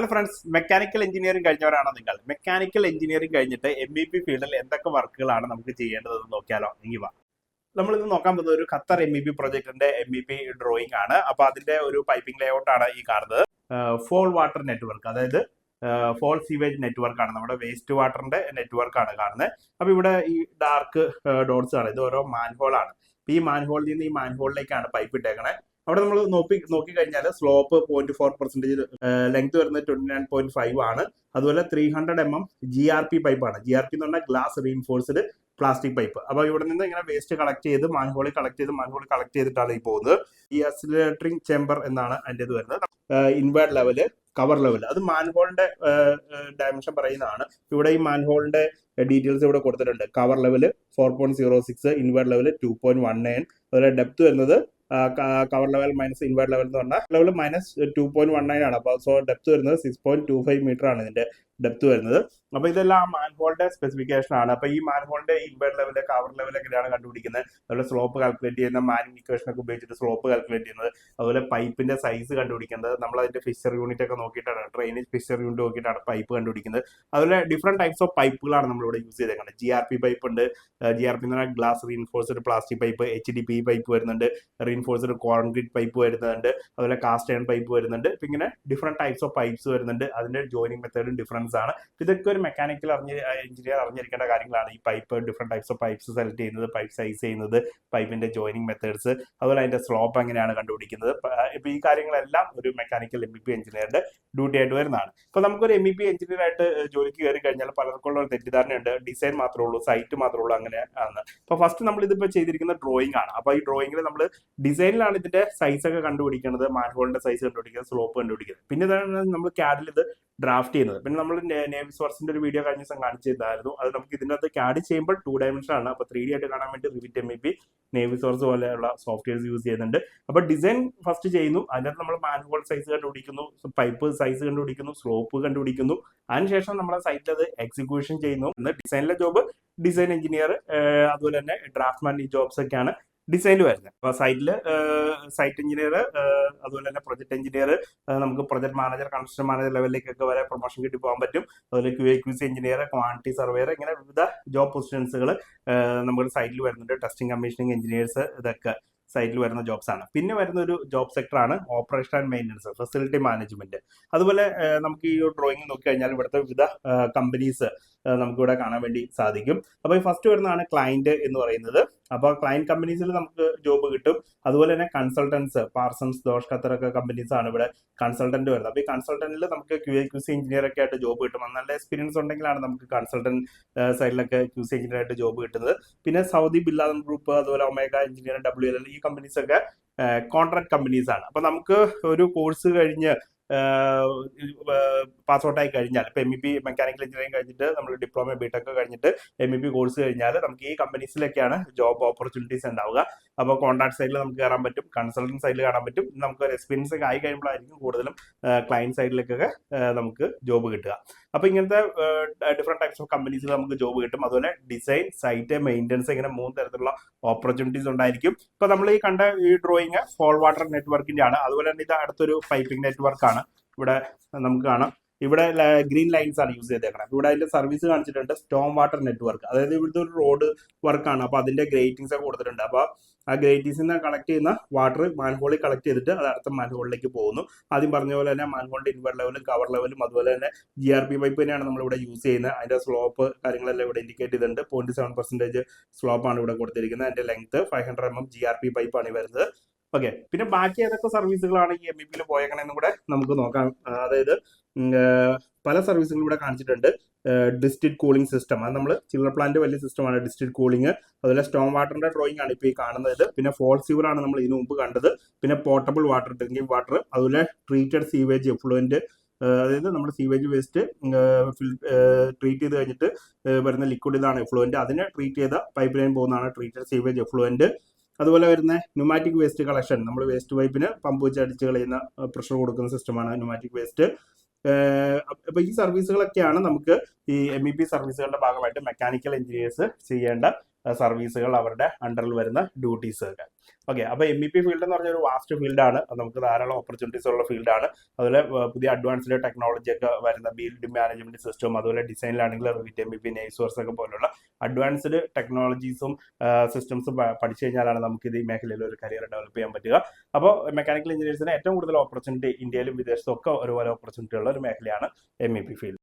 Hello friends mechanical engineering കഴിഞ്ഞവരാണോ നിങ്ങൾ? Mechanical engineering കഴിഞ്ഞിട്ട് എം ഇ പി ഫീൽഡിൽ എന്തൊക്കെ വർക്കുകളാണ് നമുക്ക് ചെയ്യേണ്ടതെന്ന് നോക്കിയാലോ? നീ വാ. നമ്മൾ നോക്കാൻ പോകുന്നത് ഒരു ഖത്തർ എം ഇ പി പ്രൊജക്ടിന്റെ എം ഇ പി ഡ്രോയിങ് ആണ്. അപ്പൊ അതിന്റെ ഒരു പൈപ്പിംഗ് ലേഔട്ട് ആണ് ഈ കാണുന്നത്. ഫോൾ വാട്ടർ നെറ്റ്വർക്ക് അതായത് ഫോൾ സീവേജ് നെറ്റ്വർക്ക് ആണ്. നമ്മുടെ വേസ്റ്റ് വാട്ടറിന്റെ നെറ്റ്വർക്ക് ആണ് കാണുന്നത്. അപ്പൊ ഇവിടെ ഈ ഡാർക്ക് ഡോട്ട്സ് ആണ്. ഇത് ഓരോ മാൻഹോൾ ആണ്. ഈ മാൻഹോളിൽ നിന്ന് ഈ മാൻഹോളിലേക്കാണ് പൈപ്പ് ഇട്ടേക്കണേ. അവിടെ നമ്മൾ നോക്കി നോക്കിക്കഴിഞ്ഞാൽ slope point four percentage length വരുന്നത് ട്വന്റി നയൻ പോയിന്റ് ഫൈവ് ആണ്. അതുപോലെ three hundred M M G R P pipe ആണ്. ജി ആർ പി എന്ന് പറഞ്ഞാൽ ഗ്ലാസ് റീൻഫോഴ്സ്ഡ് പ്ലാസ്റ്റിക് പൈപ്പ് അപ്പോൾ ഇവിടെ നിന്ന് ഇങ്ങനെ വേസ്റ്റ് കളക്ട് ചെയ്ത് മാൻഹോളിൽ കളക്ട് ചെയ്ത് മാൻഹോളിൽ കളക്ട് ചെയ്തിട്ടാണ് ഈ പോകുന്നത്. ഈ അസിലേറ്ററിംഗ് ചേമ്പർ എന്നാണ് അതിന്റെ ഇത് വരുന്നത് ഇൻവേർഡ് ലെവൽ കവർ ലെവൽ അത് മാൻഹോളിന്റെ ഡയമെൻഷൻ പറയുന്നതാണ്. ഇവിടെ ഈ മാൻഹോളിന്റെ ഡീറ്റെയിൽസ് ഇവിടെ കൊടുത്തിട്ടുണ്ട്. Cover level four point zero six invert level two point one nine അതുപോലെ ഡെപ്ത് വരുന്നത് cover level minus invert level എന്ന് പറഞ്ഞാൽ level minus two point one nine ആണ്. അപ്പോൾ സോ ഡെപ്ത് വരുന്നത് six point two five metre ആണ് ഇതിന്റെ. Depth വരുന്നത്. അപ്പൊ ഇതെല്ലാം മാൻഹോളിന്റെ സ്പെസിഫിക്കേഷൻ ആണ്. അപ്പൊ ഈ മാൻഹോളിന്റെ ഇൻവേർഡ് ലെവൽ കവർ ലെവൽ എങ്ങനെയാണ് കണ്ടുപിടിക്കുന്നത്? അതുപോലെ സ്ലോപ്പ് കാൽക്കുലേറ്റ് ചെയ്യുന്ന മാനിങ് ഇക്വേഷൻ ഒക്കെ ഉപയോഗിച്ചിട്ട് സ്ലോപ്പ് കാൽക്കുലേറ്റ് ചെയ്യുന്നത്. അതുപോലെ പൈപ്പിന്റെ സൈസ് കണ്ടുപിടിക്കുന്നത്. നമ്മൾ അതിന്റെ ഫിഷർ യൂണിറ്റ് ഒക്കെ നോക്കിയിട്ടാണ് ഡ്രെയിനേജ് ഫിഷർ യൂണിറ്റ് നോക്കിയിട്ടാണ് പൈപ്പ് കണ്ടുപിടിക്കുന്നത്. അതുപോലെ ഡിഫറെന്റ് ടൈപ്സ് ഓഫ് പൈപ്പുകളാണ് നമ്മൾ ഇവിടെ യൂസ് ചെയ്തേക്കുന്നത്. ജി ആർ പി പൈപ്പ് ഉണ്ട്. ജി ആർ പി എന്ന് പറഞ്ഞാൽ glass reinforced plastic pipe H D P pipe വരുന്നുണ്ട്. റീൻഫോഴ്സ്ഡ് കോൺക്രീറ്റ് പൈപ്പ് വരുന്നുണ്ട്. അതുപോലെ കാസ്റ്റ് അയൺ പൈപ്പ് വരുന്നുണ്ട്. ഇങ്ങനെ ഡിഫറെന്റ് ടൈപ്സ് ഓഫ് പൈപ്സ് വരുന്നുണ്ട്. അതിന്റെ ജോയിനിങ് മെത്തേഡും ഡിഫറൻസ് ആണ്. ഇതൊക്കെ ഒരു മെക്കാനിക്കൽ അറിഞ്ഞ എഞ്ചിനീയർ അറിഞ്ഞിരിക്കേണ്ട കാര്യങ്ങളാണ്. ഈ pipe different types of pipes select ചെയ്യുന്നത് പൈപ്പ് സൈസ് ചെയ്യുന്നത് പൈപ്പിന്റെ ജോയിനിങ് മെത്തേഡ്സ് അതുപോലെ അതിന്റെ സ്ലോപ്പ് എങ്ങനെയാണ് കണ്ടുപിടിക്കുന്നത്. ഇപ്പോൾ ഈ കാര്യങ്ങളെല്ലാം ഒരു മെക്കാനിക്കൽ എം ഇ പി എഞ്ചിനീയറുടെ ഡ്യൂട്ടി ആയിട്ട് വരുന്നതാണ്. ഇപ്പോൾ നമുക്കൊരു എം ഇ പി എഞ്ചിനീയർ ആയിട്ട് ജോലിക്ക് കയറി കഴിഞ്ഞാൽ പലർക്കുള്ള ഒരു തെറ്റിദ്ധാരണയുണ്ട്. ഡിസൈൻ മാത്രമേ ഉള്ളൂ സൈറ്റ് മാത്രമേ ഉള്ളൂ അങ്ങനെ ആണ്. അപ്പോൾ ഫസ്റ്റ് നമ്മൾ ഇതിപ്പോൾ ചെയ്തിരിക്കുന്ന ഡ്രോയിങ് ആണ്. അപ്പോൾ ഈ ഡ്രോയിങ്ങിൽ നമ്മൾ ഡിസൈനിലാണ് ഇതിന്റെ സൈസ് ഒക്കെ കണ്ടുപിടിക്കുന്നത് മാൻഹോളിന്റെ സൈസ് കണ്ടുപിടിക്കുന്നത് സ്ലോപ്പ് കണ്ടുപിടിക്കുന്നത് പിന്നെ ഇതാണ് നമ്മൾ ക്യാഡിൽ ഇത് ഡ്രാഫ്റ്റ് ചെയ്യുന്നത്. പിന്നെ നമ്മൾ നേവി സോർസിന്റെ ഒരു വീഡിയോ കഴിഞ്ഞ ദിവസം കാണിച്ചിരുന്നായിരുന്നു അത് നമുക്ക് ഇതിനകത്ത് ക്യാഡ് ചെയ്യുമ്പോൾ ടു ഡയമെൻഷൻ ആണ്. അപ്പൊ ത്രീ ഡി ആയിട്ട് കാണാൻ വേണ്ടി Revit M E P Navisworks പോലെയുള്ള സോഫ്റ്റ്വെയർസ് യൂസ് ചെയ്യുന്നുണ്ട്. അപ്പൊ ഡിസൈൻ ഫസ്റ്റ് ചെയ്യുന്നു. അതിനകത്ത് നമ്മൾ മാനുവൽ സൈസ് കണ്ടുപിടിക്കുന്നു. പൈപ്പ് സൈസ് കണ്ടുപിടിക്കുന്നു. സ്ലോപ്പ് കണ്ടുപിടിക്കുന്നു. അതിനുശേഷം നമ്മളെ സൈറ്റിൽ അത് എക്സിക്യൂഷൻ ചെയ്യുന്നു. ഡിസൈനിലെ ജോബ് ഡിസൈൻ എഞ്ചിനീയർ അതുപോലെ തന്നെ ഡ്രാഫ്റ്റ്മാൻ ഈ ജോബ്സ് ഒക്കെയാണ്. ഡിസൈനിൽ വരുന്നത്. അപ്പോൾ സൈറ്റിൽ സൈറ്റ് എഞ്ചിനീയർ അതുപോലെ തന്നെ പ്രൊജക്ട് എഞ്ചിനീയർ നമുക്ക് പ്രൊജക്ട് മാനേജർ കൺസ്ട്രക്ഷൻ മാനേജർ ലെവലിലേക്കൊക്കെ വരെ പ്രൊമോഷൻ കിട്ടി പോകാൻ പറ്റും. അതുപോലെ Q A Q C engineer quantity surveyor ഇങ്ങനെ വിവിധ ജോബ് പൊസിഷൻസുകൾ നമ്മുടെ സൈറ്റിൽ വരുന്നുണ്ട്. ടെസ്റ്റിംഗ് കമ്മീഷനിങ് എഞ്ചിനീയേഴ്സ് ഇതൊക്കെ സൈറ്റിൽ വരുന്ന ജോബ്സ് ആണ് പിന്നെ വരുന്ന ഒരു job സെക്ടറാണ് operation and maintenance facility management. അതുപോലെ നമുക്ക് ഈ ഡ്രോയിങ് നോക്കി കഴിഞ്ഞാൽ ഇവിടുത്തെ വിവിധ കമ്പനീസ് നമുക്കിവിടെ കാണാൻ വേണ്ടി സാധിക്കും. അപ്പോൾ ഫസ്റ്റ് വരുന്നതാണ് ക്ലയന്റ് എന്ന് പറയുന്നത്. അപ്പോൾ ക്ലയന്റ് കമ്പനീസിൽ നമുക്ക് ജോബ് കിട്ടും. അതുപോലെ തന്നെ consultants Parsons Dorsch Qatar companies ആണ് ഇവിടെ കൺസൾട്ടന്റ് വരുന്നത്. അപ്പോൾ ഈ കൺസൾട്ടന്റിൽ നമുക്ക് Q A Q C engineer ഒക്കെ ആയിട്ട് ജോബ് കിട്ടും. നല്ല എക്സ്പീരിയൻസ് ഉണ്ടെങ്കിലാണ് നമുക്ക് കൺസൾട്ടന്റ് സൈഡിലൊക്കെ ക്യു സി എഞ്ചിനീയർ ആയിട്ട് ജോബ് കിട്ടുന്നത്. പിന്നെ സൗദി ബില്ലാദൻ ഗ്രൂപ്പ് അതുപോലെ ഒമേഗ എഞ്ചിനീയർ ഡബ്ല്യു എൽ ഈ കമ്പനീസ് ഒക്കെ കോൺട്രാക്ട് കമ്പനീസ് ആണ്. അപ്പൊ നമുക്ക് ഒരു കോഴ്സ് കഴിഞ്ഞ് പാസ് ഔട്ട് ആയി കഴിഞ്ഞാൽ. ഇപ്പൊ M E P mechanical engineering കഴിഞ്ഞിട്ട് നമ്മൾ ഡിപ്ലോമ ബിടെക് കഴിഞ്ഞിട്ട് എം ഇ പി കോഴ്സ് കഴിഞ്ഞാൽ നമുക്ക് ഈ കമ്പനീസിലൊക്കെയാണ് ജോബ് ഓപ്പർച്യൂണിറ്റീസ് ഉണ്ടാവുക. അപ്പോൾ കോൺട്രാക്ട് സൈഡിൽ നമുക്ക് കയറാൻ പറ്റും. കൺസൾട്ടന്റ് സൈഡിൽ കാണാൻ പറ്റും. നമുക്ക് ഒരു എക്സ്പീരിയൻസ് ഒക്കെ ആയി കഴിയുമ്പോഴായിരിക്കും കൂടുതലും ക്ലയന്റ് സൈഡിലേക്കൊക്കെ നമുക്ക് ജോബ് കിട്ടുക. അപ്പൊ ഇങ്ങനത്തെ ഡിഫറെന്റ് ടൈപ്സ് ഓഫ് കമ്പനീസിൽ നമുക്ക് ജോബ് കിട്ടും. അതുപോലെ ഡിസൈൻ സൈറ്റ് മെയിന്റനൻസ് ഇങ്ങനെ മൂന്ന് തരത്തിലുള്ള ഓപ്പർച്യൂണിറ്റീസ് ഉണ്ടായിരിക്കും. ഇപ്പൊ നമ്മൾ ഈ കണ്ട ഈ ഡ്രോയിങ് ഫോൾ വാട്ടർ നെറ്റ്വർക്കിന്റെ ആണ് അതുപോലെ തന്നെ ഇത് അടുത്തൊരു പൈപ്പിംഗ് നെറ്റ്വർക്ക് ആണ്. ഇവിടെ നമുക്ക് കാണാം. ഇവിടെ ഗ്രീൻ ലൈൻസ് ആണ് യൂസ് ചെയ്തേക്കുന്നത് ഇവിടെ അതിന്റെ സർവീസ് കാണിച്ചിട്ടുണ്ട് സ്റ്റോം വാട്ടർ നെറ്റ്വർക്ക് അതായത് ഇവിടുത്തെ ഒരു റോഡ് വർക്കാണ് അപ്പൊ അതിന്റെ ഗ്രേറ്റിംഗ്സ് ഒക്കെ കൊടുത്തിട്ടുണ്ട്. അപ്പൊ ആ ഗ്രേറ്റിംഗ്സിൽ കളക്ട് ചെയ്യുന്ന വാട്ടർ മാൻഹോളിൽ കളക്ട് ചെയ്തിട്ട് അത് അടുത്ത മാൻഹോളിലേക്ക് പോകുന്നു. ആദ്യം പറഞ്ഞ പോലെ തന്നെ മാൻഹോളിന്റെ ഇൻവർ ലെവലും കവർ ലെവലും അതുപോലെ തന്നെ ജി ആർ പി പൈപ്പ് തന്നെയാണ് നമ്മൾ ഇവിടെ യൂസ് ചെയ്യുന്നത്. അതിന്റെ സ്ലോപ്പ് കാര്യങ്ങളെല്ലാം ഇവിടെ ഇൻഡിക്കേറ്റ് ചെയ്തിട്ടുണ്ട്. പോയിന്റ് സെവൻ പെർസെന്റേജ് സ്ലോപ്പ് ആണ് ഇവിടെ കൊടുത്തിരിക്കുന്നത്. അതിന്റെ length five hundred M M G R P pipe ആണ് വരുന്നത്. ഓക്കെ പിന്നെ ബാക്കി ഏതൊക്കെ സർവീസുകളാണ് ഈ എം ഇ പിയിൽ പോയേക്കണെന്നും കൂടെ നമുക്ക് നോക്കാം. അതായത് പല സർവീസുകളും ഇവിടെ കാണിച്ചിട്ടുണ്ട്. ഡിസ്ട്രിക്ട് കൂളിംഗ് സിസ്റ്റം അത് നമ്മൾ ചില്ലർ പ്ലാന്റ് വലിയ സിസ്റ്റമാണ് ഡിസ്ട്രിക്ട് കൂളിംഗ് അതുപോലെ സ്റ്റോം വാട്ടറിന്റെ ഡ്രോയിങ് ആണ് ഇപ്പോൾ ഈ കാണുന്നത്. പിന്നെ ഫോൾ സീവർ ആണ് നമ്മൾ ഇതിനു മുമ്പ് കണ്ടത്. പിന്നെ പോർട്ടബിൾ വാട്ടർ ഡ്രിങ്കിങ് വാട്ടർ അതുപോലെ ട്രീറ്റഡ് സീവേജ് എഫ്ലുവന്റ് അതായത് നമ്മുടെ സീവേജ് വേസ്റ്റ് ട്രീറ്റ് ചെയ്ത് കഴിഞ്ഞിട്ട് വരുന്ന ലിക്വിഡ് ഇതാണ് എഫ്ലുവന്റ് അതിനെ ട്രീറ്റ് ചെയ്ത പൈപ്പ് ലൈൻ പോകുന്നതാണ് ട്രീറ്റഡ് സീവേജ് എഫ്ലുവന്റ് അതുപോലെ വരുന്ന ന്യൂമാറ്റിക് വേസ്റ്റ് കളക്ഷൻ നമ്മൾ വേസ്റ്റ് പൈപ്പിന് പമ്പ് വെച്ച് അടിച്ച് കളയുന്ന പ്രഷർ കൊടുക്കുന്ന സിസ്റ്റമാണ് ന്യൂമാറ്റിക് വേസ്റ്റ് അപ്പൊ ഈ സർവീസുകളൊക്കെയാണ് നമുക്ക് ഈ എം ഇ പി സർവീസുകളുടെ ഭാഗമായിട്ട് മെക്കാനിക്കൽ എഞ്ചിനീയേഴ്സ് ചെയ്യേണ്ട സർവീസുകൾ അവരുടെ അണ്ടറിൽ വരുന്ന ഡ്യൂട്ടീസ് ഒക്കെ. ഓക്കെ അപ്പോൾ എം ഇ പി ഫീൽഡ് എന്ന് പറഞ്ഞ ഒരു വാസ്റ്റ് ഫീൽഡാണ് നമുക്ക് ധാരാളം ഓപ്പർച്യൂണിറ്റീസ് ഉള്ള ഫീൽഡാണ് അതുപോലെ പുതിയ അഡ്വാൻസ്ഡ് ടെക്നോളജി ഒക്കെ വരുന്ന ബിൽഡ് മാനേജ്മെന്റ് സിസ്റ്റം അതുപോലെ ഡിസൈനിലാണെങ്കിൽ Revit M E P Navisworks ഒക്കെ പോലുള്ള അഡ്വാൻസ്ഡ് ടെക്നോളജീസും സിസ്റ്റംസും പഠിച്ചു കഴിഞ്ഞാലാണ് നമുക്ക് ഇത് ഈ മേഖലയിൽ ഒരു കരിയർ ഡെവലപ്പ് ചെയ്യാൻ പറ്റുക. അപ്പോൾ മെക്കാനിക്കൽ എഞ്ചിനീയേഴ്സിന് ഏറ്റവും കൂടുതൽ ഓപ്പർച്യൂണിറ്റി ഇന്ത്യയിലും വിദേശത്തും ഒക്കെ ഒരുപോലെ ഓപ്പർച്യൂണിറ്റി ഉള്ള ഒരു മേഖലയാണ് എം ഇ പി ഫീൽഡ്